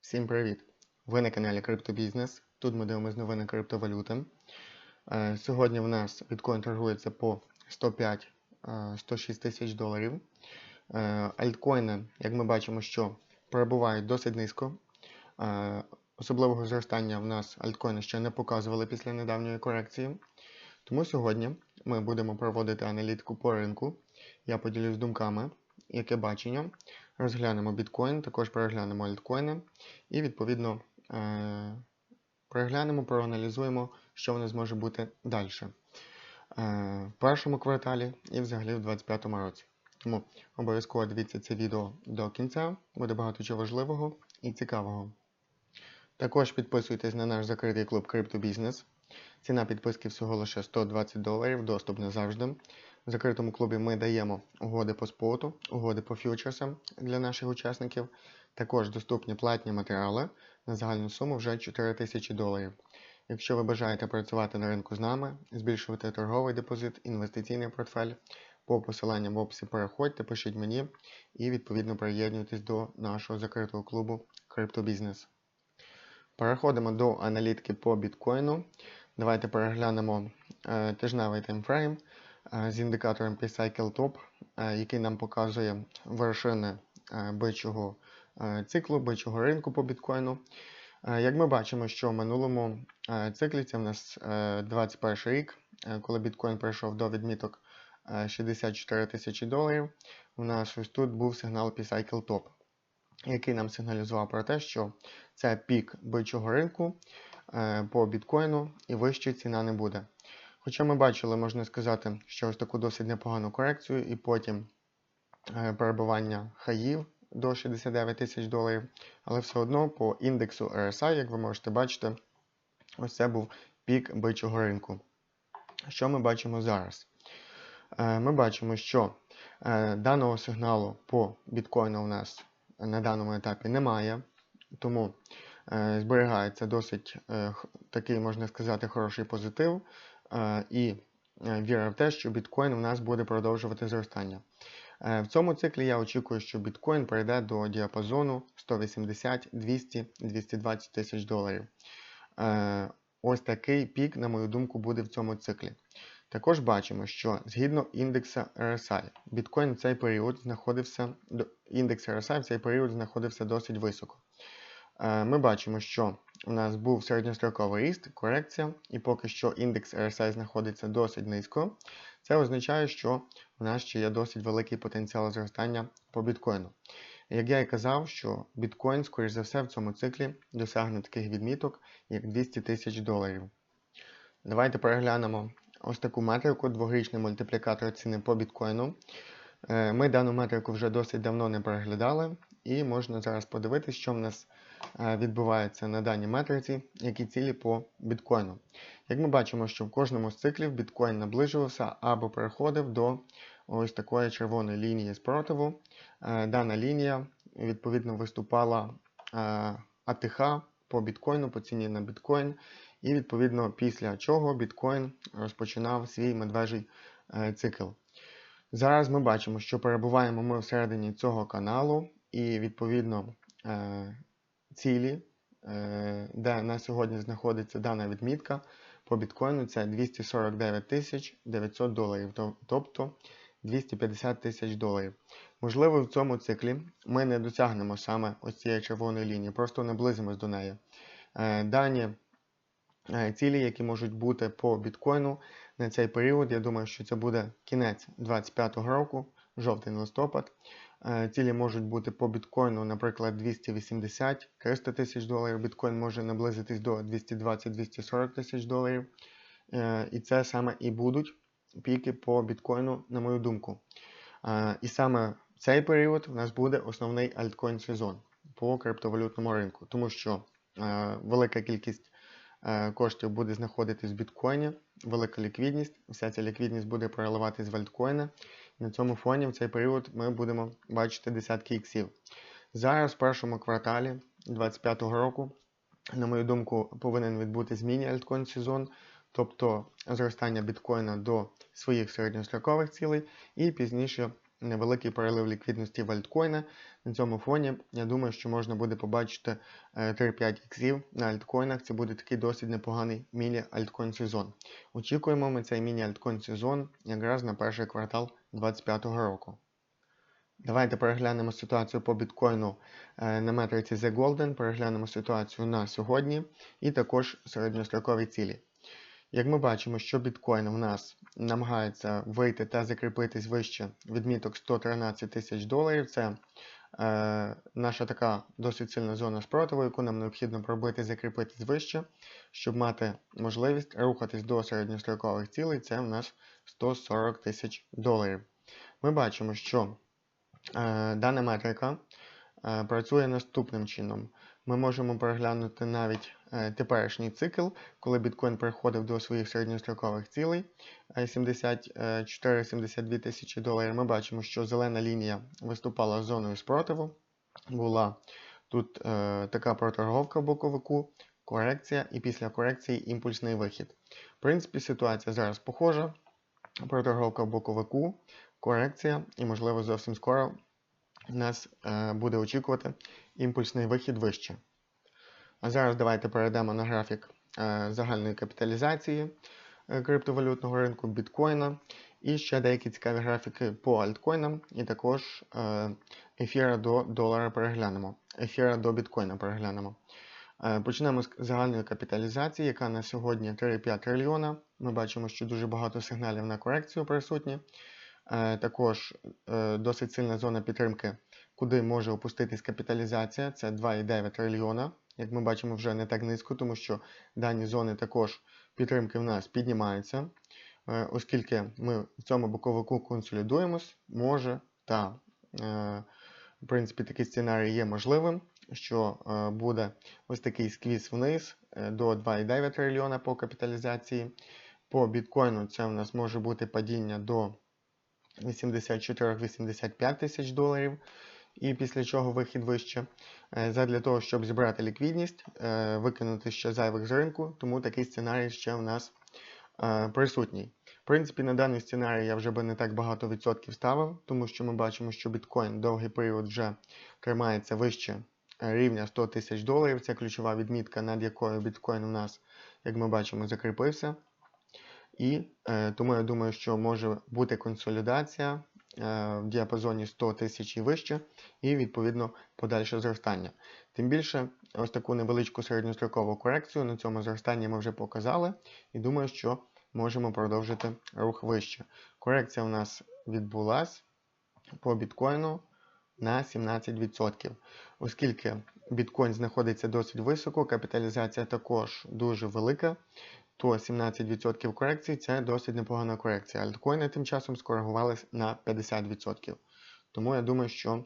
Всім привіт! Ви на каналі Криптобізнес. Тут ми дивимося новини криптовалюти. Е, Сьогодні в нас біткоін торгується по 105-106 тисяч доларів. Е, Альткоїни, як ми бачимо, що перебувають досить низько. Е, Особливого зростання в нас альткоїни ще не показували після недавньої корекції. Тому сьогодні ми будемо проводити аналітику по ринку. Я поділюсь думками, яке бачення. Розглянемо біткоін, також переглянемо альткоїни і, відповідно, е, переглянемо, проаналізуємо, що в нас може бути далі. В першому кварталі і взагалі в 2025 році. Тому обов'язково дивіться це відео до кінця, буде багато чого важливого і цікавого. Також підписуйтесь на наш закритий клуб Криптобізнес. Ціна підписки всього лише 120 доларів, доступ назавжди. В закритому клубі ми даємо угоди по споту, угоди по фьючерсам для наших учасників. Також доступні платні матеріали на загальну суму вже 4 тисячі доларів. Якщо ви бажаєте працювати на ринку з нами, збільшувати торговий депозит, інвестиційний портфель, по посиланням в описі переходьте, пишіть мені і відповідно приєднуйтесь до нашого закритого клубу Криптобізнес. Переходимо до аналітики по біткоїну. Давайте переглянемо е, тижневий таймфрейм з індикатором P-Cycle Top, е, який нам показує вершини е, бичого е, циклу, бичого ринку по біткоїну. Е, як ми бачимо, що в минулому е, циклі це в нас е, 21 рік, е, коли біткоін прийшов до відміток е, 64 тисячі доларів, у нас ось тут був сигнал P-Cycle Top, який нам сигналізував про те, що це пік бичого ринку е, по біткоїну і вище ціна не буде. Хоча ми бачили, можна сказати, що ось таку досить непогану корекцію, і потім е, перебування хаїв до 69 тисяч доларів, але все одно по індексу RSI, як ви можете бачити, ось це був пік бичого ринку. Що ми бачимо зараз? Е, Ми бачимо, що е, даного сигналу по біткоїну у нас на даному етапі немає, тому зберігається досить такий, можна сказати, хороший позитив і е, віра в те, що біткоін у нас буде продовжувати зростання. Е, В цьому циклі я очікую, що біткоін прийде до діапазону 180, 200, 220 тисяч доларів. Е, Ось такий пік, на мою думку, буде в цьому циклі. Також бачимо, що згідно індекса RSI, біткоін в цей період знаходився, індекс RSI в цей період знаходився досить високо. Ми бачимо, що у нас був середньостроковий ріст, корекція, і поки що індекс RSI знаходиться досить низько. Це означає, що у нас ще є досить великий потенціал зростання по біткоїну. Як я і казав, що біткоін, скоріш за все, в цьому циклі досягне таких відміток, як 200 тисяч доларів. Давайте переглянемо ось таку метрику, дворічний мультиплікатор ціни по біткоїну. Е, Ми дану метрику вже досить давно не переглядали, і можна зараз подивитися, що в нас відбувається на даній метриці, які цілі по біткоїну. Як ми бачимо, що в кожному з циклів біткоін наближувався або переходив до ось такої червоної лінії спротиву. Е, Дана лінія відповідно виступала е, АТХ по біткоїну, по ціні на біткоін, і відповідно після чого біткоін розпочинав свій медвежий е, цикл. Зараз ми бачимо, що перебуваємо ми всередині цього каналу, і відповідно е, цілі, е, де на сьогодні знаходиться дана відмітка по біткоїну, це 249 тисяч 900 доларів, тобто 250 тисяч доларів. Можливо, в цьому циклі ми не досягнемо саме ось цієї червоної лінії, просто наблизимось до неї. Е, Дані е, цілі, які можуть бути по біткоїну на цей період, я думаю, що це буде кінець 2025 року, жовтень-листопад. Е, Цілі можуть бути по біткоїну, наприклад, 280-300 тисяч доларів. Біткоін може наблизитись до 220-240 тисяч доларів. Е, І це саме і будуть піки по біткоїну, на мою думку. Е, І саме в цей період у нас буде основний альткоін сезон по криптовалютному ринку, тому що велика кількість коштів буде знаходитись в біткоїні, велика ліквідність, вся ця ліквідність буде переливатись в альткоїни. На цьому фоні в цей період ми будемо бачити десятки іксів. Зараз в першому кварталі 2025 року, на мою думку, повинен відбутись міні-альткоін сезон, тобто зростання біткоїна до своїх середньострокових цілей, і пізніше невеликий перелив ліквідності в альткоїна. На цьому фоні я думаю, що можна буде побачити е, 3-5 іксів на альткоїнах. Це буде такий досить непоганий міні-альткоін сезон. Очікуємо ми цей міні-альткоін сезон якраз на перший квартал 2025 року. Давайте переглянемо ситуацію по біткоїну е, на метриці The Golden, переглянемо ситуацію на сьогодні і також середньострокові цілі. Як ми бачимо, що біткоін в нас намагається вийти та закріпитись вище відміток 113 тисяч доларів, це наша така досить сильна зона спротиву, яку нам необхідно пробити закріпитись вище, щоб мати можливість рухатись до середньострокових цілей, це в нас 140 тисяч доларів. Ми бачимо, що е, дана метрика е, працює наступним чином. Ми можемо переглянути навіть е, теперішній цикл, коли біткоін приходив до своїх середньострокових цілей е, 74-72 тисячі доларів. Ми бачимо, що зелена лінія виступала зоною спротиву. Була тут е, така проторговка в боковику, корекція, і після корекції імпульсний вихід. В принципі, ситуація зараз похожа. Проторговка в боковику, корекція, і, можливо, зовсім скоро нас е, буде очікувати імпульсний вихід вище. А зараз давайте перейдемо на графік е, загальної капіталізації е, криптовалютного ринку біткоїна. І ще деякі цікаві графіки по альткоїнам, і також е, ефіра до долара переглянемо. Ефіра до біткоїна переглянемо. Почнемо з загальної капіталізації, яка на сьогодні 3,5 трильйона. Ми бачимо, що дуже багато сигналів на корекцію присутні. Також досить сильна зона підтримки, куди може опуститись капіталізація, це 2,9 трильйона. Як ми бачимо, вже не так низько, тому що дані зони також підтримки в нас піднімаються. Е, Оскільки ми в цьому боковику консолідуємось, може та, е, в принципі, такий сценарій є можливим, що е, буде ось такий сквіз вниз до 2,9 трильйона по капіталізації. По біткоїну це у нас може бути падіння до 84-85 тисяч доларів. І після чого вихід вище. Е, Задля того, щоб зібрати ліквідність, е, викинути ще зайвих з ринку, тому такий сценарій ще у нас е, присутній. В принципі, на даний сценарій я вже би не так багато відсотків ставив, тому що ми бачимо, що біткоін довгий період вже тримається вище рівня 100 тисяч доларів. Це ключова відмітка, над якою біткоін у нас, як ми бачимо, закріпився. І е, тому я думаю, що може бути консолідація в діапазоні 100 тисяч і вище, і відповідно подальше зростання. Тим більше, ось таку невеличку середньострокову корекцію на цьому зростанні ми вже показали, і думаю, що можемо продовжити рух вище. Корекція у нас відбулась по біткоїну на 17%. Оскільки біткоін знаходиться досить високо, капіталізація також дуже велика, то 17% корекції це досить непогана корекція. Альткоїни тим часом скоригувалися на 50%. Тому я думаю, що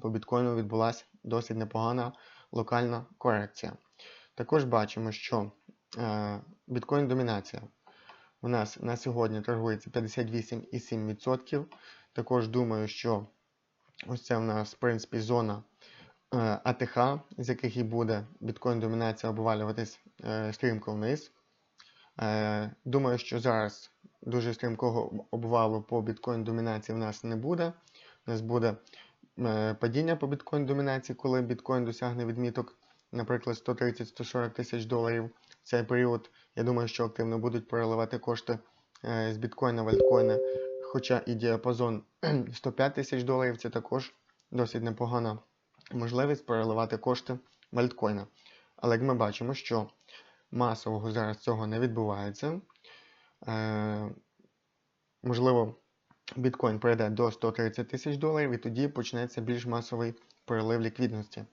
по біткоїну відбулася досить непогана локальна корекція. Також бачимо, що е, біткоін домінація у нас на сьогодні торгується 58,7%. Також думаю, що ось це у нас, в принципі, зона е, АТХ, з яких і буде біткоін-домінація обвалюватись е, стрімко вниз. Е, думаю, що зараз дуже стрімкого обвалу по біткоін-домінації в нас не буде. У нас буде е, падіння по біткоін-домінації, коли біткоін досягне відміток, наприклад, 130-140 тисяч доларів. В цей період, я думаю, що активно будуть переливати кошти е, з біткоїна в альткоїни. Хоча і діапазон 105 тисяч доларів це також досить непогана можливість переливати кошти в альткоїни. Але як ми бачимо, що масового зараз цього не відбувається. Е, можливо, біткоін прийде до 130 тисяч доларів і тоді почнеться більш масовий перелив ліквідності.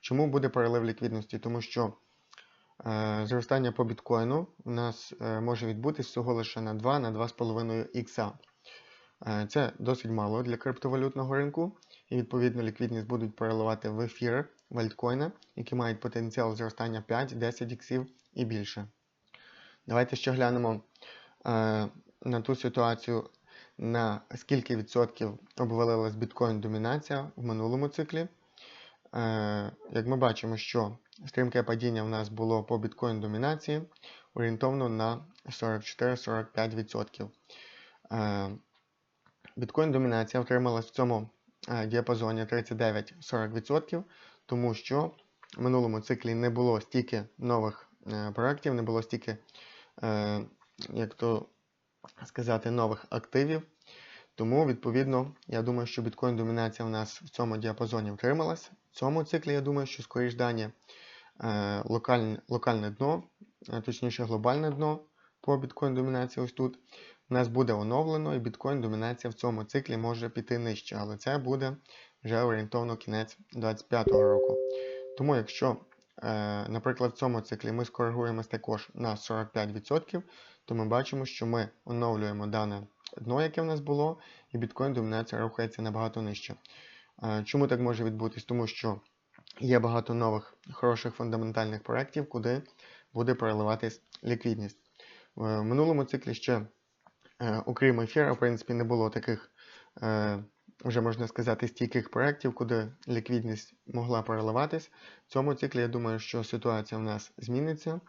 Чому буде перелив ліквідності? Тому що е, зростання по біткоїну у нас е, може відбутися всього лише на 2-2,5 ікса. Е, це досить мало для криптовалютного ринку, і відповідно ліквідність будуть переливати в ефір в альткоїни, які мають потенціал зростання 5-10 іксів і більше. Давайте ще глянемо е, на ту ситуацію, на скільки відсотків обвалилась біткоін-домінація в минулому циклі. Е, як ми бачимо, що стрімке падіння в нас було по біткоін-домінації орієнтовно на 44-45%. Е, Біткоін домінація втрималась в цьому е, діапазоні 39-40%, тому що в минулому циклі не було стільки нових е, проєктів, не було стільки, е, як то сказати, нових активів. Тому, відповідно, я думаю, що біткоін домінація у нас в цьому діапазоні втрималась. В цьому циклі я думаю, що скоріш дані е, локальне, локальне дно, точніше глобальне дно по біткоін домінації ось тут. У нас буде оновлено, і біткоін домінація в цьому циклі може піти нижче, але це буде вже орієнтовно кінець 2025 року. Тому, якщо, е, наприклад, в цьому циклі ми скоригуємось також на 45%, то ми бачимо, що ми оновлюємо дане дно, яке в нас було, і біткоін домінація рухається набагато нижче. Е, Чому так може відбутись? Тому що є багато нових хороших фундаментальних проєктів, куди буде переливатись ліквідність. В минулому циклі ще, е, окрім ефіра, в принципі, не було таких, вже можна сказати, стійких проєктів, куди ліквідність могла переливатись. В цьому циклі я думаю, що ситуація в нас зміниться,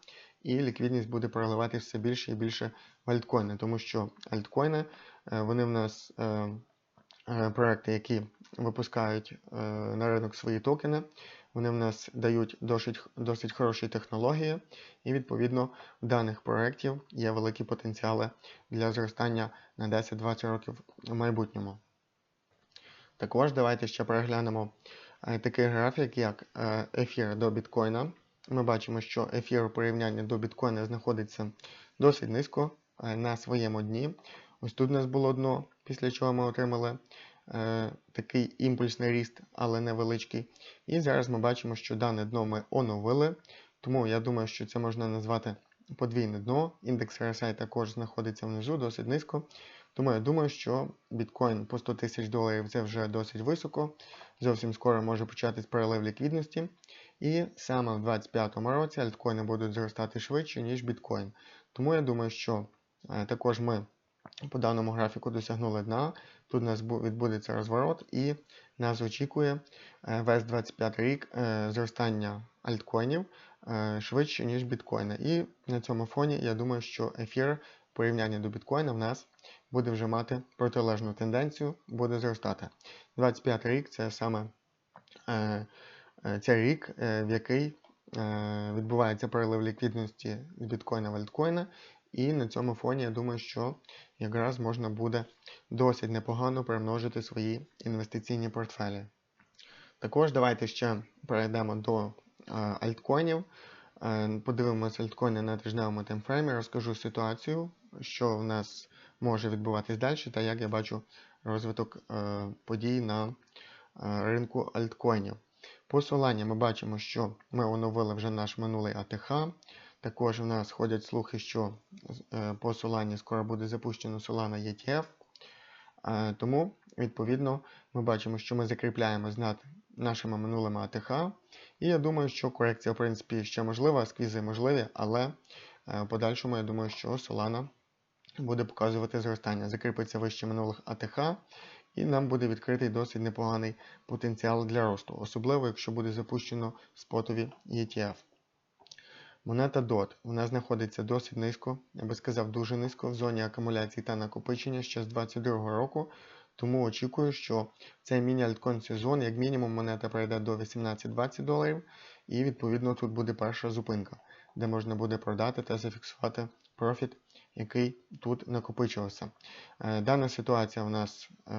і ліквідність буде переливатись все більше і більше в альткоїни, тому що альткоїни, е, вони в нас е, е, проекти, які випускають на ринок свої токени. Вони в нас дають досить, досить хороші технології, і, відповідно, в даних проєктів є великі потенціали для зростання на 10-20 років в майбутньому. Також давайте ще переглянемо е, такий графік, як е, ефір до біткоїна. Ми бачимо, що ефір у порівнянні до біткоїна знаходиться досить низько е, на своєму дні. Ось тут у нас було дно, після чого ми отримали такий імпульсний ріст, але невеличкий. І зараз ми бачимо, що дане дно ми оновили. Тому я думаю, що це можна назвати подвійне дно. Індекс RSI також знаходиться внизу, досить низько. Тому я думаю, що біткоін по 100 тисяч доларів це вже досить високо. Зовсім скоро може початись перелив ліквідності. І саме в 2025 році альткоїни будуть зростати швидше, ніж біткоін. Тому я думаю, що е, також ми по даному графіку досягнули дна. Тут у нас відбудеться розворот, і нас очікує е, весь 25 рік е, зростання альткоїнів швидше, ніж біткоїна. І на цьому фоні я думаю, що ефір в порівнянні до біткоїна в нас буде вже мати протилежну тенденцію, буде зростати. 25 рік це саме цей рік, в який відбувається перелив ліквідності з біткоїна в альткоїна. І на цьому фоні я думаю, що якраз можна буде досить непогано примножити свої інвестиційні портфелі. Також давайте ще перейдемо до альткоїнів. Подивимося альткоїни на тижневому таймфреймі, розкажу ситуацію, що в нас може відбуватись далі, та як я бачу розвиток е, подій на е, ринку альткоїнів. По Solana ми бачимо, що ми оновили вже наш минулий АТХ. Також у нас ходять слухи, що е, по скоро буде запущено Solana ETF. Тому, відповідно, ми бачимо, що ми закріпляємось над нашими минулими АТХ. І я думаю, що корекція, в принципі, ще можлива, сквізи можливі, але в подальшому я думаю, що Solana буде показувати зростання. Закріпиться вище минулих АТХ, і нам буде відкритий досить непоганий потенціал для росту, особливо, якщо буде запущено спотові ETF. Монета DOT вона знаходиться досить низько, я би сказав, дуже низько в зоні акумуляції та накопичення ще з 2022 року. Тому очікую, що цей міні-альткоін сезон, як мінімум, монета пройде до 18-20 доларів, і відповідно тут буде перша зупинка, де можна буде продати та зафіксувати профіт, який тут накопичувався. Е, дана ситуація у нас е,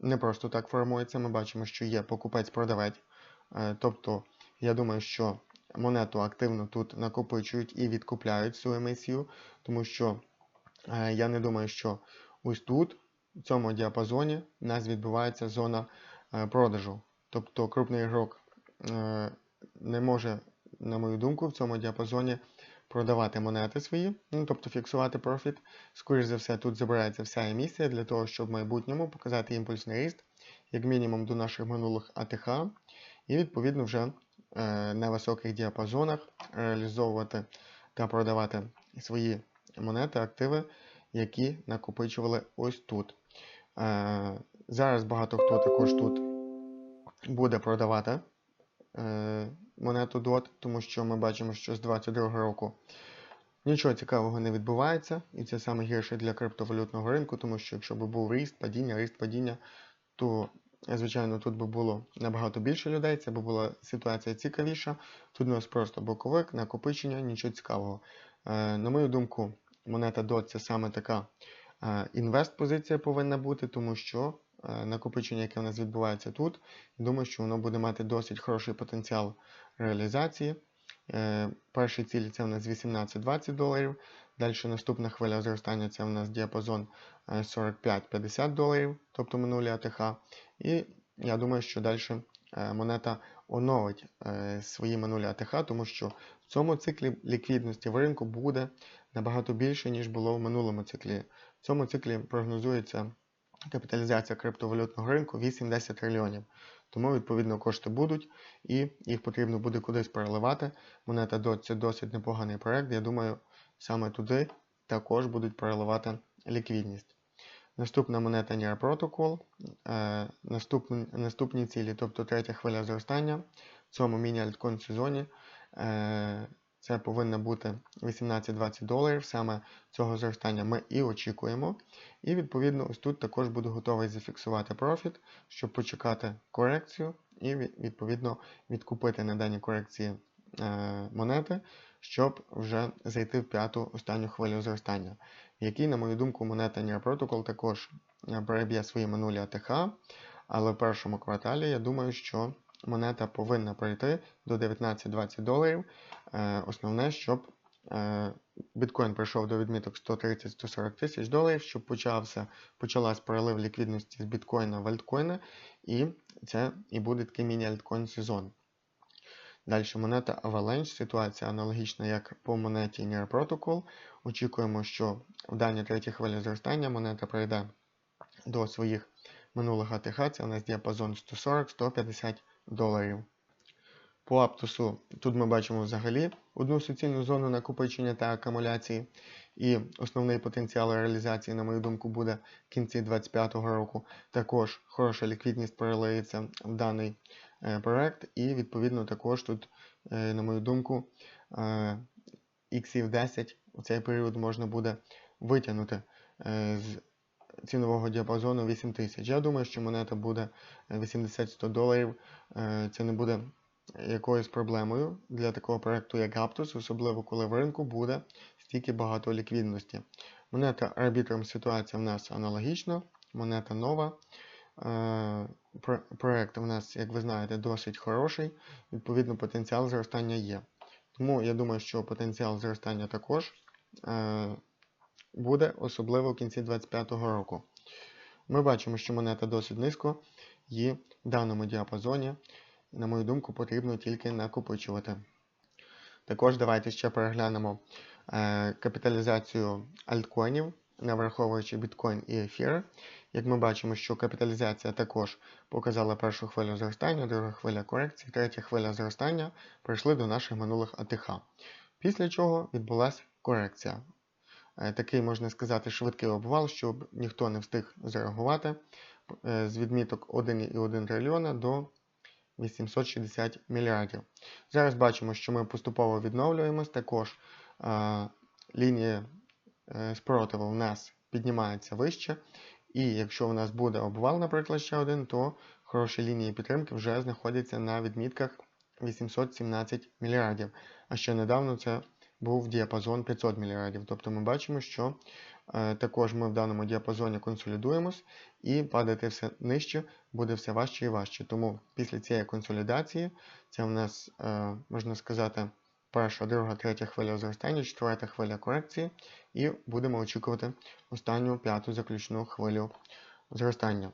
не просто так формується. Ми бачимо, що є покупець-продавець. Е, тобто, я думаю, що монету активно тут накопичують і відкупляють цю емісію, тому що я не думаю, що ось тут, в цьому діапазоні, у нас відбувається зона продажу. Тобто крупний ігрок не може, на мою думку, в цьому діапазоні продавати монети свої, ну, тобто фіксувати профіт. Скоріше за все, тут забирається вся емісія для того, щоб в майбутньому показати імпульсний ріст, як мінімум до наших минулих АТХ, і відповідно вже Е, на високих діапазонах реалізовувати та продавати свої монети, активи, які накопичували ось тут. Е, зараз багато хто також тут буде продавати е, монету DOT, тому що ми бачимо, що з 2022 року Нічого цікавого не відбувається, і це саме гірше для криптовалютного ринку, тому що якщо б був ріст, падіння, ріст, падіння, то, звичайно, тут би було набагато більше людей, це б була ситуація цікавіша. Тут у нас просто боковик, накопичення, нічого цікавого. Е, На мою думку, монета DOT це саме така е, інвест-позиція повинна бути, тому що накопичення, яке в нас відбувається тут, думаю, що воно буде мати досить хороший потенціал реалізації. Е, Перші цілі це у нас 18-20 доларів. Далі наступна хвиля зростання це у нас діапазон е, 45-50 доларів, тобто минулі АТХ. І я думаю, що далі монета оновить е, свої минулі АТХ, тому що в цьому циклі ліквідності в ринку буде набагато більше, ніж було в минулому циклі. В цьому циклі прогнозується капіталізація криптовалютного ринку 8-10 трильйонів. Тому, відповідно, кошти будуть і їх потрібно буде кудись переливати. Монета DOT це досить непоганий проект. Я думаю, саме туди також будуть переливати ліквідність. Наступна монета NIR Protocol. Е, наступні, наступні цілі, тобто третя хвиля зростання в цьому міні-альткоін сезоні. Це повинно бути 18-20 доларів. Саме цього зростання ми і очікуємо. І відповідно, ось тут також буду готовий зафіксувати профіт, щоб почекати корекцію і відповідно відкупити на дані корекції е, монети, щоб вже зайти в п'яту останню хвилю зростання, в якій, на мою думку, монета NIR Protocol також е, переб'є свої минулі АТХ. Але в першому кварталі я думаю, що монета повинна пройти до 19-20 доларів. Е, Основне, щоб е, біткоін прийшов до відміток 130-140 тисяч доларів, щоб почався, почалась перелив ліквідності з біткоїна в альткоїни, і це і буде такий міні-альткоін сезон. Далі монета Avalanche, ситуація аналогічна, як по монеті NIR Protocol. Очікуємо, що в даній третій хвилі зростання монета прийде до своїх минулих АТХ, це у нас діапазон 140-150 доларів. По Аптусу тут ми бачимо взагалі одну суцільну зону накопичення та акумуляції. І основний потенціал реалізації, на мою думку, буде в кінці 2025 року. Також хороша ліквідність перелиється в даний е, проект, і, відповідно, також тут, е, на мою думку, е, іксів 10 у цей період можна буде витягнути е, з цінового діапазону 8000. Я думаю, що монета буде 80-100 доларів. Е, Це не буде якоюсь проблемою для такого проекту, як Aptos, особливо коли в ринку буде стільки багато ліквідності. Монета арбітром ситуація в нас аналогічна, монета нова. Е, проект у нас, як ви знаєте, досить хороший, відповідно, потенціал зростання є. Тому я думаю, що потенціал зростання також е, буде, особливо в кінці 2025 року. Ми бачимо, що монета досить низько і в даному діапазоні, на мою думку, потрібно тільки накопичувати. Також давайте ще переглянемо е, капіталізацію альткоїнів, не враховуючи біткоін і ефір. Як ми бачимо, що капіталізація також показала першу хвилю зростання, друга хвиля корекції, третя хвиля зростання прийшли до наших минулих АТХ. Після чого відбулася корекція. Е, такий, можна сказати, швидкий обвал, щоб ніхто не встиг зареагувати е, з відміток 1,1 трильйона до 860 мільярдів. Зараз бачимо, що ми поступово відновлюємось. Також е, лінія е, спротиву у нас піднімається вище. І якщо у нас буде обвал, наприклад, ще один, то хороші лінії підтримки вже знаходяться на відмітках 817 мільярдів. А ще недавно це був діапазон 500 мільярдів. Тобто ми бачимо, що е, також ми в даному діапазоні консолідуємось і падати все нижче буде все важче і важче. Тому після цієї консолідації це у нас, е, можна сказати, перша, друга, третя хвиля зростання, четверта хвиля корекції, і будемо очікувати останню п'яту заключну хвилю зростання.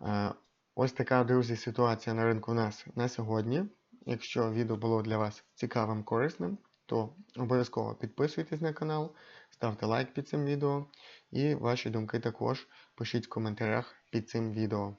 Е, ось така, друзі, ситуація на ринку у нас на сьогодні. Якщо відео було для вас цікавим, корисним, то обов'язково підписуйтесь на канал, ставте лайк під цим відео і ваші думки також пишіть в коментарях під цим відео.